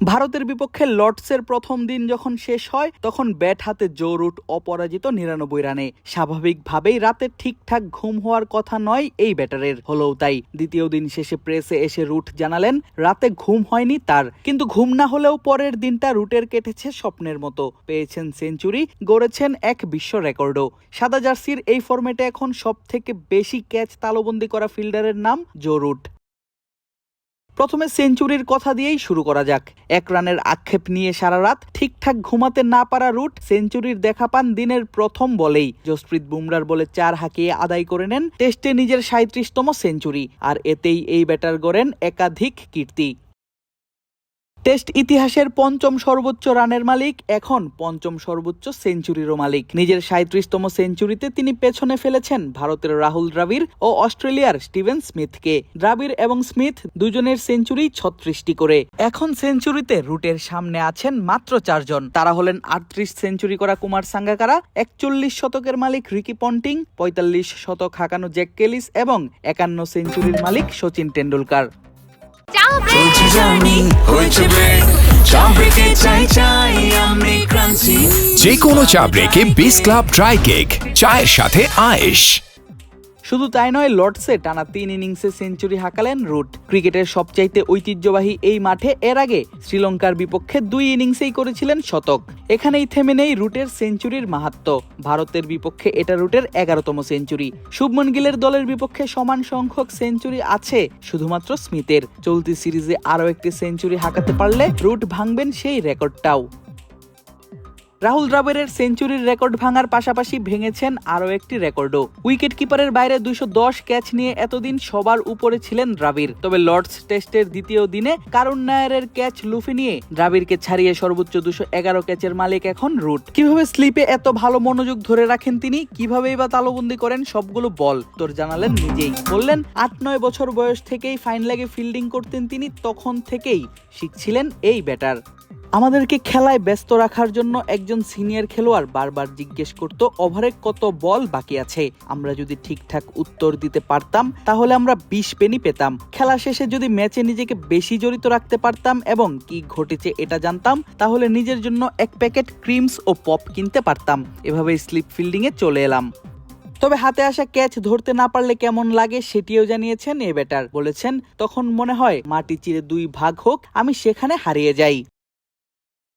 ভারতের বিপক্ষে লর্ডসের প্রথম দিন যখন শেষ হয়, তখন ব্যাট হাতে জো রুট অপরাজিত নিরানব্বই রানে। স্বাভাবিকভাবেই রাতে ঠিকঠাক ঘুম হওয়ার কথা নয় এই ব্যাটারের। হলেও তাই দ্বিতীয় দিন শেষে প্রেসে এসে রুট জানালেন, রাতে ঘুম হয়নি তার। কিন্তু ঘুম না হলেও পরের দিনটা রুটের কেটেছে স্বপ্নের মতো। পেয়েছেন সেঞ্চুরি, গড়েছেন এক বিশ্ব রেকর্ডও। সাদা জার্সির এই ফরম্যাটে এখন সব থেকে বেশি ক্যাচ তালবন্দি করা ফিল্ডারের নাম জো রুট প্রথমে সেঞ্চুরির কথা দিয়েই শুরু করা যাক। এক রানের আক্ষেপ নিয়ে সারা রাত ঠিকঠাক ঘুমাতে না পারা রুট সেঞ্চুরির দেখা পান দিনের প্রথম বলেই। জসপ্রীত বুমরার বলে চার হাঁকিয়ে আদায় করে নেন টেস্টে নিজের সাঁত্রিশতম সেঞ্চুরি। আর এতেই এই ব্যাটার গড়েন একাধিক কীর্তি। টেস্ট ইতিহাসের পঞ্চম সর্বোচ্চ রানের মালিক, এখন পঞ্চম সর্বোচ্চ সেঞ্চুরিরও মালিক। নিজের সাঁত্রিশতম সেঞ্চুরিতে তিনি পেছনে ফেলেছেন ভারতের রাহুল দ্রাবিড় ও অস্ট্রেলিয়ার স্টিভেন স্মিথকে। দ্রাবিড় এবং স্মিথ দুজনের সেঞ্চুরি ছত্রিশটি করে। এখন সেঞ্চুরিতে রুটের সামনে আছেন মাত্র চারজন। তারা হলেন আটত্রিশ সেঞ্চুরি করা কুমার সাঙ্গাকারা, একচল্লিশ শতকের মালিক রিকি পন্টিং, পঁয়তাল্লিশ শতক হাঁকানো জ্যাক কেলিস এবং একান্ন সেঞ্চুরির মালিক সচিন টেন্ডুলকার চলছে জার্নি হয়েছে ব্রেক চা চাই চাই আমি ক্রান্তি। যে কোনো চা ব্রেকে বিস ক্লাব ড্রাই কেক চায়ের সাথে আয়েশ। শুধু তাই নয়, লর্ডসে টানা তিন ইনিংসে সেঞ্চুরি হাঁকালেন রুট। ক্রিকেটের সবচাইতে ঐতিহ্যবাহী এই মাঠে এর আগে শ্রীলঙ্কার বিপক্ষে দুই ইনিংসেই করেছিলেন শতক। এখানেই থেমে নেই রুটের সেঞ্চুরির মাহাত্ম। ভারতের বিপক্ষে এটা রুটের এগারোতম সেঞ্চুরি। শুভমন গিলের দলের বিপক্ষে সমান সংখ্যক সেঞ্চুরি আছে, শুধুমাত্র স্মিথের। চলতি সিরিজে আরও একটি সেঞ্চুরি হাঁকাতে পারলে রুট ভাঙবেন সেই রেকর্ডটাও। রাহুল দ্রাবিড়ের সেঞ্চুরির রেকর্ড ভাঙার পাশাপাশি ভেঙেছেন আরও একটি রেকর্ডও। উইকেট কিপারের বাইরে দুশো ক্যাচ নিয়ে এতদিন সবার উপরে ছিলেন দ্রাবিড়। তবে লর্ডস টেস্টের দ্বিতীয় দিনে কারুন নায়ারের ক্যাচ লুফে নিয়ে দ্রাবিড়কে ছাড়িয়ে সর্বোচ্চ দুশো এগারো ক্যাচের মালিক এখন রুট। কীভাবে স্লিপে এত ভালো মনোযোগ ধরে রাখেন তিনি? কিভাবেই বা তালবন্দি করেন সবগুলো বল? তোর জানালেন নিজেই। বললেন, আট নয় বছর বয়স থেকেই ফাইন লেগে ফিল্ডিং করতেন তিনি, তখন থেকেই শিখছিলেন এই ব্যাটার। আমাদেরকে খেলায় ব্যস্ত রাখার জন্য একজন সিনিয়র খেলোয়াড় বারবার জিজ্ঞেস করত, ওভারে কত বল বাকি আছে? আমরা যদি ঠিকঠাক উত্তর দিতে পারতাম, তাহলে আমরা বিশ পেনি পেতাম। খেলা শেষে যদি ম্যাচে নিজেকে বেশি জড়িত রাখতে পারতাম এবং কি ঘটেছে এটা জানতাম, তাহলে নিজের জন্য এক প্যাকেট ক্রিমস ও পপ কিনতে পারতাম। এভাবে স্লিপ ফিল্ডিং এ চলে এলাম। তবে হাতে আসা ক্যাচ ধরতে না পারলে কেমন লাগে সেটিও জানিয়েছেন এ ব্যাটার। বলেছেন, তখন মনে হয় মাটি চিরে দুই ভাগ হোক, আমি সেখানে হারিয়ে যাই।